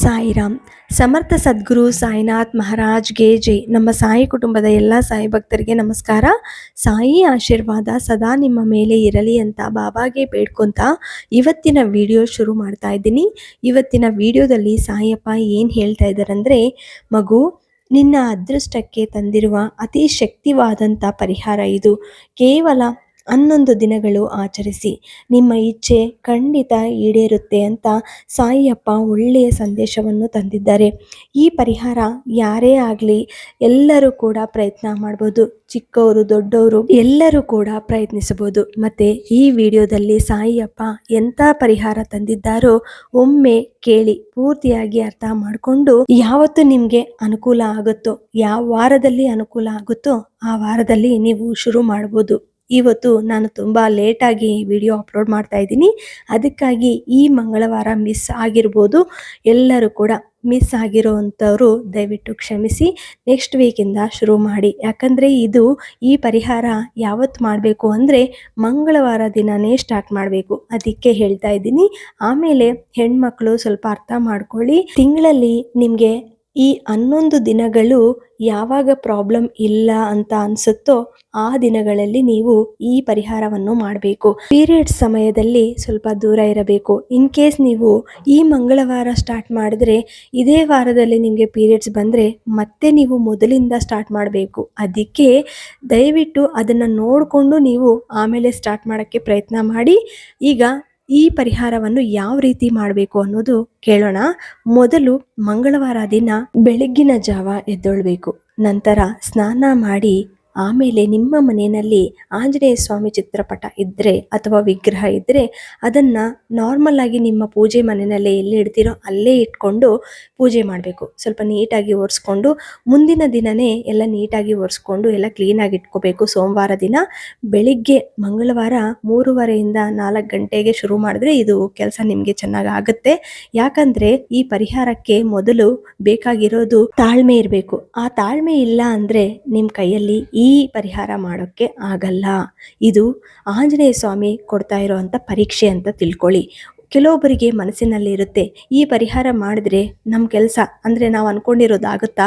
ಸಾಯಿರಾಮ್. ಸಮರ್ಥ ಸದ್ಗುರು ಸಾಯಿನಾಥ್ ಮಹಾರಾಜ್ಗೆ ಜೈ. ನಮ್ಮ ಸಾಯಿ ಕುಟುಂಬದ ಎಲ್ಲ ಸಾಯಿ ಭಕ್ತರಿಗೆ ನಮಸ್ಕಾರ. ಸಾಯಿ ಆಶೀರ್ವಾದ ಸದಾ ನಿಮ್ಮ ಮೇಲೆ ಇರಲಿ ಅಂತ ಬಾಬಾಗೆ ಬೇಡ್ಕೊಂತ ಇವತ್ತಿನ ವಿಡಿಯೋ ಶುರು ಮಾಡ್ತಾ ಇದ್ದೀನಿ. ಇವತ್ತಿನ ವಿಡಿಯೋದಲ್ಲಿ ಸಾಯಪ್ಪ ಏನು ಹೇಳ್ತಾ ಇದ್ದಾರೆ ಅಂದರೆ ಮಗು, ನಿನ್ನ ಅದೃಷ್ಟಕ್ಕೆ ತಂದಿರುವ ಅತಿ ಶಕ್ತಿವಾದಂಥ ಪರಿಹಾರ ಇದು. ಕೇವಲ ಹನ್ನೊಂದು ದಿನಗಳು ಆಚರಿಸಿ, ನಿಮ್ಮ ಇಚ್ಛೆ ಖಂಡಿತ ಈಡೇರುತ್ತೆ ಅಂತ ಸಾಯಿಯಪ್ಪ ಒಳ್ಳೆಯ ಸಂದೇಶವನ್ನು ತಂದಿದ್ದಾರೆ. ಈ ಪರಿಹಾರ ಯಾರೇ ಆಗಲಿ ಎಲ್ಲರೂ ಕೂಡ ಪ್ರಯತ್ನ ಮಾಡ್ಬೋದು. ಚಿಕ್ಕವರು, ದೊಡ್ಡವರು ಎಲ್ಲರೂ ಕೂಡ ಪ್ರಯತ್ನಿಸಬಹುದು ಮತ್ತು ಈ ವಿಡಿಯೋದಲ್ಲಿ ಸಾಯಿಯಪ್ಪ ಎಂಥ ಪರಿಹಾರ ತಂದಿದ್ದಾರೋ ಒಮ್ಮೆ ಕೇಳಿ ಪೂರ್ತಿಯಾಗಿ ಅರ್ಥ ಮಾಡಿಕೊಂಡು ಯಾವತ್ತು ನಿಮಗೆ ಅನುಕೂಲ ಆಗುತ್ತೋ, ಯಾವ ವಾರದಲ್ಲಿ ಅನುಕೂಲ ಆಗುತ್ತೋ ಆ ವಾರದಲ್ಲಿ ನೀವು ಶುರು ಮಾಡ್ಬೋದು. ಇವತ್ತು ನಾನು ತುಂಬ ಲೇಟಾಗಿ ವಿಡಿಯೋ ಅಪ್ಲೋಡ್ ಮಾಡ್ತಾ ಇದ್ದೀನಿ. ಅದಕ್ಕಾಗಿ ಈ ಮಂಗಳವಾರ ಮಿಸ್ ಆಗಿರ್ಬೋದು, ಎಲ್ಲರೂ ಕೂಡ ಮಿಸ್ ಆಗಿರೋವಂಥವ್ರು ದಯವಿಟ್ಟು ಕ್ಷಮಿಸಿ. ನೆಕ್ಸ್ಟ್ ವೀಕಿಂದ ಶುರು ಮಾಡಿ. ಯಾಕಂದರೆ ಇದು ಈ ಪರಿಹಾರ ಯಾವತ್ತು ಮಾಡಬೇಕು ಅಂದರೆ ಮಂಗಳವಾರ ದಿನನೇ ಸ್ಟಾರ್ಟ್ ಮಾಡಬೇಕು. ಅದಕ್ಕೆ ಹೇಳ್ತಾ ಇದ್ದೀನಿ. ಆಮೇಲೆ ಹೆಣ್ಮಕ್ಳು ಸ್ವಲ್ಪ ಅರ್ಥ ಮಾಡ್ಕೊಳ್ಳಿ. ತಿಂಗಳಲ್ಲಿ ನಿಮಗೆ ಈ ಹನ್ನೊಂದು ದಿನಗಳು ಯಾವಾಗ ಪ್ರಾಬ್ಲಮ್ ಇಲ್ಲ ಅಂತ ಅನಿಸುತ್ತೋ ಆ ದಿನಗಳಲ್ಲಿ ನೀವು ಈ ಪರಿಹಾರವನ್ನು ಮಾಡಬೇಕು. ಪೀರಿಯಡ್ಸ್ ಸಮಯದಲ್ಲಿ ಸ್ವಲ್ಪ ದೂರ ಇರಬೇಕು. ಇನ್ ಕೇಸ್ ನೀವು ಈ ಮಂಗಳವಾರ ಸ್ಟಾರ್ಟ್ ಮಾಡಿದ್ರೆ, ಇದೇ ವಾರದಲ್ಲಿ ನಿಮಗೆ ಪೀರಿಯಡ್ಸ್ ಬಂದರೆ ಮತ್ತೆ ನೀವು ಮೊದಲಿಂದ ಸ್ಟಾರ್ಟ್ ಮಾಡಬೇಕು. ಅದಕ್ಕೆ ದಯವಿಟ್ಟು ಅದನ್ನು ನೋಡಿಕೊಂಡು ನೀವು ಆಮೇಲೆ ಸ್ಟಾರ್ಟ್ ಮಾಡೋಕ್ಕೆ ಪ್ರಯತ್ನ ಮಾಡಿ. ಈಗ ಈ ಪರಿಹಾರವನ್ನು ಯಾವ ರೀತಿ ಮಾಡಬೇಕು ಅನ್ನೋದು ಕೇಳೋಣ. ಮೊದಲು ಮಂಗಳವಾರ ದಿನ ಬೆಳಗ್ಗಿನ ಜಾವ ಎದ್ದೊಳ್ಬೇಕು. ನಂತರ ಸ್ನಾನ ಮಾಡಿ ಆಮೇಲೆ ನಿಮ್ಮ ಮನೆಯಲ್ಲಿ ಆಂಜನೇಯ ಸ್ವಾಮಿ ಚಿತ್ರಪಟ ಇದ್ದರೆ ಅಥವಾ ವಿಗ್ರಹ ಇದ್ದರೆ ಅದನ್ನು ನಾರ್ಮಲ್ ಆಗಿ ನಿಮ್ಮ ಪೂಜೆ ಮನೆಯಲ್ಲೇ ಎಲ್ಲಿ ಇಡ್ತೀರೋ ಅಲ್ಲೇ ಇಟ್ಕೊಂಡು ಪೂಜೆ ಮಾಡಬೇಕು. ಸ್ವಲ್ಪ ನೀಟಾಗಿ ಒರೆಸ್ಕೊಂಡು ಮುಂದಿನ ದಿನವೇ ಎಲ್ಲ ನೀಟಾಗಿ ಒರೆಸ್ಕೊಂಡು ಎಲ್ಲ ಕ್ಲೀನಾಗಿ ಇಟ್ಕೋಬೇಕು. ಸೋಮವಾರ ದಿನ ಬೆಳಿಗ್ಗೆ ಮಂಗಳವಾರ ಮೂರುವರೆಯಿಂದ ನಾಲ್ಕು ಗಂಟೆಗೆ ಶುರು ಮಾಡಿದ್ರೆ ಇದು ಕೆಲಸ ನಿಮಗೆ ಚೆನ್ನಾಗಿ ಆಗುತ್ತೆ. ಯಾಕಂದರೆ ಈ ಪರಿಹಾರಕ್ಕೆ ಮೊದಲು ಬೇಕಾಗಿರೋದು ತಾಳ್ಮೆ ಇರಬೇಕು. ಆ ತಾಳ್ಮೆ ಇಲ್ಲ ಅಂದರೆ ನಿಮ್ಮ ಕೈಯಲ್ಲಿ ಈ ಪರಿಹಾರ ಮಾಡೋಕ್ಕೆ ಆಗಲ್ಲ. ಇದು ಆಂಜನೇಯ ಸ್ವಾಮಿ ಕೊಡ್ತಾ ಇರೋವಂಥ ಪರೀಕ್ಷೆ ಅಂತ ತಿಳ್ಕೊಳ್ಳಿ. ಕೆಲವೊಬ್ಬರಿಗೆ ಮನಸ್ಸಿನಲ್ಲಿ ಇರುತ್ತೆ, ಈ ಪರಿಹಾರ ಮಾಡಿದ್ರೆ ನಮ್ಮ ಕೆಲಸ, ಅಂದರೆ ನಾವು ಅಂದ್ಕೊಂಡಿರೋದಾಗುತ್ತಾ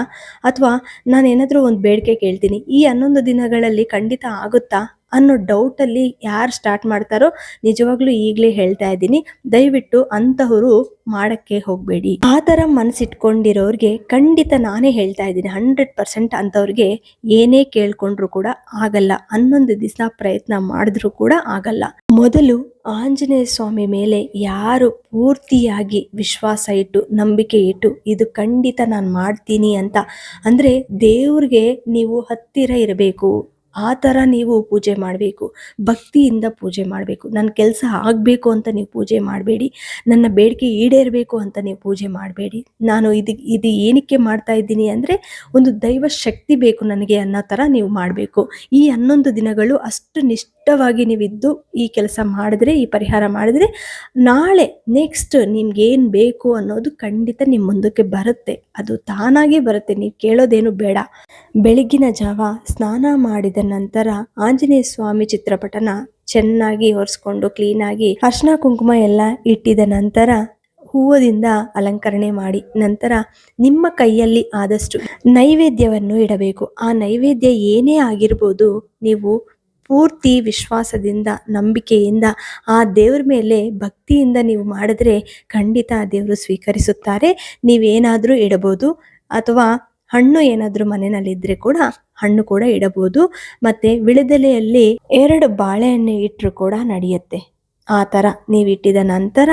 ಅಥವಾ ನಾನು ಏನಾದರೂ ಒಂದು ಬೇಡಿಕೆ ಕೇಳ್ತೀನಿ, ಈ ಹನ್ನೊಂದು ದಿನಗಳಲ್ಲಿ ಖಂಡಿತ ಆಗುತ್ತಾ? ಅನ್ನೋ ಡೌಟಲ್ಲಿ ಯಾರು ಸ್ಟಾರ್ಟ್ ಮಾಡ್ತಾರೋ ನಿಜವಾಗ್ಲೂ ಈಗಲೇ ಹೇಳ್ತಾ ಇದ್ದೀನಿ. ದಯವಿಟ್ಟು ಅಂತಹವರು ಮಾಡಕ್ಕೆ ಹೋಗಬೇಡಿ. ಆ ಥರ ಮನಸ್ಸಿಟ್ಕೊಂಡಿರೋರಿಗೆ ಖಂಡಿತ ನಾನೇ ಹೇಳ್ತಾ ಇದ್ದೀನಿ. ಹಂಡ್ರೆಡ್ ಪರ್ಸೆಂಟ್ ಅಂಥವ್ರಿಗೆ ಏನೇ ಕೇಳ್ಕೊಂಡ್ರು ಕೂಡ ಆಗಲ್ಲ. ಹನ್ನೊಂದು ದಿವಸ ಪ್ರಯತ್ನ ಮಾಡಿದ್ರು ಕೂಡ ಆಗಲ್ಲ. ಮೊದಲು ಆಂಜನೇಯ ಸ್ವಾಮಿ ಮೇಲೆ ಯಾರು ಪೂರ್ತಿಯಾಗಿ ವಿಶ್ವಾಸ ಇಟ್ಟು, ನಂಬಿಕೆ ಇಟ್ಟು, ಇದು ಖಂಡಿತ ನಾನು ಮಾಡ್ತೀನಿ ಅಂತ, ಅಂದರೆ ದೇವ್ರಿಗೆ ನೀವು ಹತ್ತಿರ ಇರಬೇಕು. ಆ ಥರ ನೀವು ಪೂಜೆ ಮಾಡಬೇಕು. ಭಕ್ತಿಯಿಂದ ಪೂಜೆ ಮಾಡಬೇಕು. ನನ್ನ ಕೆಲಸ ಆಗಬೇಕು ಅಂತ ನೀವು ಪೂಜೆ ಮಾಡಬೇಡಿ. ನನ್ನ ಬೇಡಿಕೆ ಈಡೇರಬೇಕು ಅಂತ ನೀವು ಪೂಜೆ ಮಾಡಬೇಡಿ. ನಾನು ಇದು ಇದು ಏನಕ್ಕೆ ಮಾಡ್ತಾ ಇದ್ದೀನಿ ಅಂದರೆ ಒಂದು ದೈವ ಶಕ್ತಿ ಬೇಕು ನನಗೆ ಅನ್ನೋ ಥರ ನೀವು ಮಾಡಬೇಕು. ಈ ಹನ್ನೊಂದು ದಿನಗಳು ಅಷ್ಟು ನಿಷ್ಠವಾಗಿ ನೀವಿದ್ದು ಈ ಕೆಲಸ ಮಾಡಿದ್ರೆ, ಈ ಪರಿಹಾರ ಮಾಡಿದ್ರೆ ನಾಳೆ ನೆಕ್ಸ್ಟ್ ನಿಮ್ಗೇನು ಬೇಕು ಅನ್ನೋದು ಖಂಡಿತ ನಿಮ್ಮ ಮುಂದಕ್ಕೆ ಬರುತ್ತೆ. ಅದು ತಾನಾಗೇ ಬರುತ್ತೆ. ನೀವು ಕೇಳೋದೇನು ಬೇಡ. ಬೆಳಗಿನ ಜಾವ ಸ್ನಾನ ಮಾಡಿದ ನಂತರ ಆಂಜನೇಯ ಸ್ವಾಮಿ ಚಿತ್ರಪಟನ ಚೆನ್ನಾಗಿ ಒರೆಸ್ಕೊಂಡು ಕ್ಲೀನಾಗಿ ಅರ್ಶಿನ ಕುಂಕುಮ ಎಲ್ಲ ಇಟ್ಟಿದ ನಂತರ ಹೂವದಿಂದ ಅಲಂಕರಣೆ ಮಾಡಿ, ನಂತರ ನಿಮ್ಮ ಕೈಯಲ್ಲಿ ಆದಷ್ಟು ನೈವೇದ್ಯವನ್ನು ಇಡಬೇಕು. ಆ ನೈವೇದ್ಯ ಏನೇ ಆಗಿರ್ಬೋದು ನೀವು ಪೂರ್ತಿ ವಿಶ್ವಾಸದಿಂದ, ನಂಬಿಕೆಯಿಂದ, ಆ ದೇವ್ರ ಮೇಲೆ ಭಕ್ತಿಯಿಂದ ನೀವು ಮಾಡಿದ್ರೆ ಖಂಡಿತ ಆ ದೇವರು ಸ್ವೀಕರಿಸುತ್ತಾರೆ. ನೀವೇನಾದರೂ ಇಡಬಹುದು ಅಥವಾ ಹಣ್ಣು ಏನಾದರೂ ಮನೆಯಲ್ಲಿದ್ದರೆ ಕೂಡ ಹಣ್ಣು ಕೂಡ ಇಡಬಹುದು. ಮತ್ತೆ ವಿಳಿದೆಲೆಯಲ್ಲಿ ಎರಡು ಬಾಳೆಹಣ್ಣು ಇಟ್ಟರು ಕೂಡ ನಡೆಯುತ್ತೆ. ಆ ಥರ ನೀವಿಟ್ಟಿದ ನಂತರ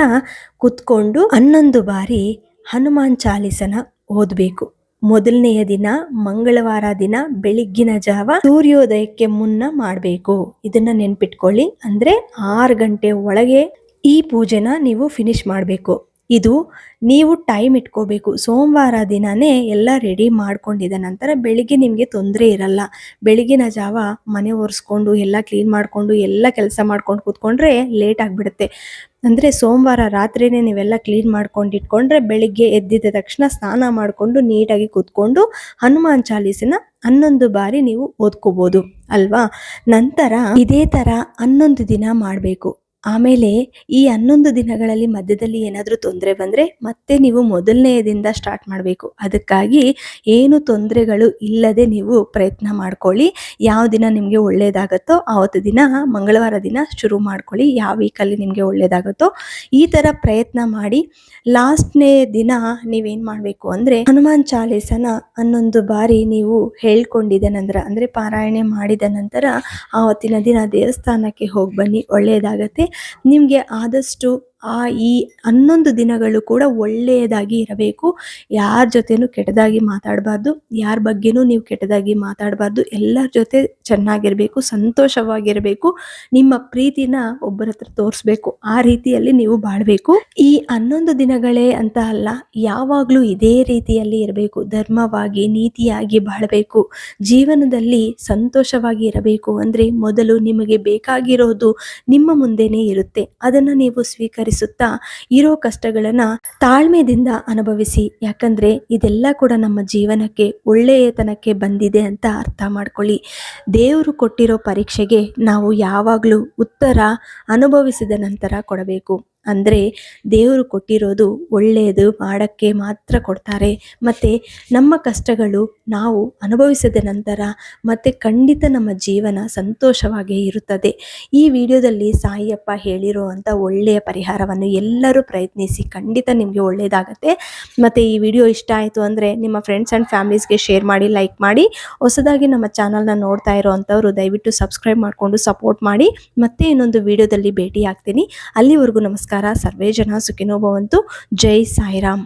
ಕುತ್ಕೊಂಡು ಹನ್ನೊಂದು ಬಾರಿ ಹನುಮಾನ್ ಚಾಲಿಸನ ಓದಬೇಕು. ಮೊದಲನೆಯ ದಿನ, ಮಂಗಳವಾರ ದಿನ, ಬೆಳಿಗ್ಗಿನ ಜಾವ ಸೂರ್ಯೋದಯಕ್ಕೆ ಮುನ್ನ ಮಾಡಬೇಕು. ಇದನ್ನ ನೆನ್ಪಿಟ್ಕೊಳ್ಳಿ. ಅಂದ್ರೆ ಆರು ಗಂಟೆ ಒಳಗೆ ಈ ಪೂಜೆನ ನೀವು ಫಿನಿಶ್ ಮಾಡಬೇಕು. ಇದು ನೀವು ಟೈಮ್ ಇಟ್ಕೋಬೇಕು. ಸೋಮವಾರ ದಿನನೇ ಎಲ್ಲ ರೆಡಿ ಮಾಡ್ಕೊಂಡಿದ ನಂತರ ಬೆಳಿಗ್ಗೆ ನಿಮಗೆ ತೊಂದರೆ ಇರಲ್ಲ. ಬೆಳಗಿನ ಜಾವ ಮನೆ ಒರೆಸ್ಕೊಂಡು, ಎಲ್ಲ ಕ್ಲೀನ್ ಮಾಡಿಕೊಂಡು, ಎಲ್ಲ ಕೆಲಸ ಮಾಡ್ಕೊಂಡು ಕೂತ್ಕೊಂಡ್ರೆ ಲೇಟ್ ಆಗಿಬಿಡುತ್ತೆ. ಅಂದರೆ ಸೋಮವಾರ ರಾತ್ರಿನೇ ನೀವೆಲ್ಲ ಕ್ಲೀನ್ ಮಾಡ್ಕೊಂಡು ಇಟ್ಕೊಂಡ್ರೆ ಬೆಳಿಗ್ಗೆ ಎದ್ದಿದ ತಕ್ಷಣ ಸ್ನಾನ ಮಾಡಿಕೊಂಡು ನೀಟಾಗಿ ಕೂತ್ಕೊಂಡು ಹನುಮಾನ್ ಚಾಲೀಸನ ಹನ್ನೊಂದು ಬಾರಿ ನೀವು ಓದ್ಕೋಬೋದು. ಅಲ್ವಾ? ನಂತರ ಇದೇ ಥರ ಹನ್ನೊಂದು ದಿನ ಮಾಡಬೇಕು. ಆಮೇಲೆ ಈ ಹನ್ನೊಂದು ದಿನಗಳಲ್ಲಿ ಮಧ್ಯದಲ್ಲಿ ಏನಾದರೂ ತೊಂದರೆ ಬಂದರೆ ಮತ್ತೆ ನೀವು ಮೊದಲನೆಯದಿಂದ ಸ್ಟಾರ್ಟ್ ಮಾಡಬೇಕು. ಅದಕ್ಕಾಗಿ ಏನು ತೊಂದರೆಗಳು ಇಲ್ಲದೆ ನೀವು ಪ್ರಯತ್ನ ಮಾಡ್ಕೊಳ್ಳಿ. ಯಾವ ದಿನ ನಿಮಗೆ ಒಳ್ಳೆಯದಾಗತ್ತೋ ಆವತ್ತು ದಿನ, ಮಂಗಳವಾರ ದಿನ ಶುರು ಮಾಡ್ಕೊಳ್ಳಿ. ಯಾವ ವೀಕಲ್ಲಿ ನಿಮಗೆ ಒಳ್ಳೆಯದಾಗುತ್ತೋ ಈ ಥರ ಪ್ರಯತ್ನ ಮಾಡಿ. ಲಾಸ್ಟ್ನೇ ದಿನ ನೀವೇನು ಮಾಡಬೇಕು ಅಂದರೆ ಹನುಮಾನ್ ಚಾಲೀಸನ ಹನ್ನೊಂದು ಬಾರಿ ನೀವು ಹೇಳ್ಕೊಂಡಿದ ನಂತರ, ಅಂದರೆ ಪಾರಾಯಣೆ ಮಾಡಿದ ನಂತರ ಆವತ್ತಿನ ದಿನ ದೇವಸ್ಥಾನಕ್ಕೆ ಹೋಗಿ ಬನ್ನಿ. ಒಳ್ಳೆಯದಾಗತ್ತೆ ನಿಮಗೆ ಆದಷ್ಟು ಆ ಈ ಹನ್ನೊಂದು ದಿನಗಳು ಕೂಡ ಒಳ್ಳೆಯದಾಗಿ ಇರಬೇಕು. ಯಾರ ಜೊತೆನೂ ಕೆಟ್ಟದಾಗಿ ಮಾತಾಡಬಾರ್ದು. ಯಾರ ಬಗ್ಗೆನೂ ನೀವು ಕೆಟ್ಟದಾಗಿ ಮಾತಾಡಬಾರ್ದು. ಎಲ್ಲರ ಜೊತೆ ಚೆನ್ನಾಗಿರಬೇಕು, ಸಂತೋಷವಾಗಿರಬೇಕು. ನಿಮ್ಮ ಪ್ರೀತಿನ ಒಬ್ಬರ ಹತ್ರ ತೋರಿಸ್ಬೇಕು. ಆ ರೀತಿಯಲ್ಲಿ ನೀವು ಬಾಳಬೇಕು. ಈ ಹನ್ನೊಂದು ದಿನಗಳೇ ಅಂತ ಅಲ್ಲ, ಯಾವಾಗಲೂ ಇದೇ ರೀತಿಯಲ್ಲಿ ಇರಬೇಕು. ಧರ್ಮವಾಗಿ, ನೀತಿಯಾಗಿ ಬಾಳಬೇಕು. ಜೀವನದಲ್ಲಿ ಸಂತೋಷವಾಗಿ ಇರಬೇಕು. ಅಂದರೆ ಮೊದಲು ನಿಮಗೆ ಬೇಕಾಗಿರೋದು ನಿಮ್ಮ ಮುಂದೆನೇ ಇರುತ್ತೆ. ಅದನ್ನು ನೀವು ಸ್ವೀಕರಿಸುತ್ತಾ ಇರೋ ಕಷ್ಟಗಳನ್ನು ತಾಳ್ಮೆದಿಂದ ಅನುಭವಿಸಿ. ಯಾಕಂದರೆ ಇದೆಲ್ಲ ಕೂಡ ನಮ್ಮ ಜೀವನಕ್ಕೆ ಒಳ್ಳೆಯತನಕ್ಕೆ ಬಂದಿದೆ ಅಂತ ಅರ್ಥ ಮಾಡ್ಕೊಳ್ಳಿ. ದೇವರು ಕೊಟ್ಟಿರೋ ಪರೀಕ್ಷೆಗೆ ನಾವು ಯಾವಾಗಲೂ ಉತ್ತರ ಅನುಭವಿಸಿದ ನಂತರ ಕೊಡಬೇಕು. ಅಂದರೆ ದೇವರು ಕೊಟ್ಟಿರೋದು ಒಳ್ಳೆಯದು ಮಾಡೋಕ್ಕೆ ಮಾತ್ರ ಕೊಡ್ತಾರೆ. ಮತ್ತು ನಮ್ಮ ಕಷ್ಟಗಳು ನಾವು ಅನುಭವಿಸಿದ ನಂತರ ಮತ್ತೆ ಖಂಡಿತ ನಮ್ಮ ಜೀವನ ಸಂತೋಷವಾಗಿ ಇರುತ್ತದೆ. ಈ ವಿಡಿಯೋದಲ್ಲಿ ಸಾಯಿಯಪ್ಪ ಹೇಳಿರುವಂಥ ಒಳ್ಳೆಯ ಪರಿಹಾರವನ್ನು ಎಲ್ಲರೂ ಪ್ರಯತ್ನಿಸಿ, ಖಂಡಿತ ನಿಮಗೆ ಒಳ್ಳೆಯದಾಗತ್ತೆ ಮತ್ತು ಈ ವಿಡಿಯೋ ಇಷ್ಟ ಆಯಿತು ಅಂದರೆ ನಿಮ್ಮ ಫ್ರೆಂಡ್ಸ್ ಆ್ಯಂಡ್ ಫ್ಯಾಮಿಲೀಸ್ಗೆ ಶೇರ್ ಮಾಡಿ ಲೈಕ್ ಮಾಡಿ. ಹೊಸದಾಗಿ ನಮ್ಮ ಚಾನಲ್ನ ನೋಡ್ತಾ ಇರೋವಂಥವ್ರು ದಯವಿಟ್ಟು ಸಬ್ಸ್ಕ್ರೈಬ್ ಮಾಡಿಕೊಂಡು ಸಪೋರ್ಟ್ ಮಾಡಿ. ಮತ್ತೆ ಇನ್ನೊಂದು ವಿಡಿಯೋದಲ್ಲಿ ಭೇಟಿ ಆಗ್ತೀನಿ ಅಲ್ಲಿವರೆಗೂ ನಮಸ್ಕಾರ. నమస్కార. సర్వే జన సుఖినోభవంతు జై సాయిరామ్.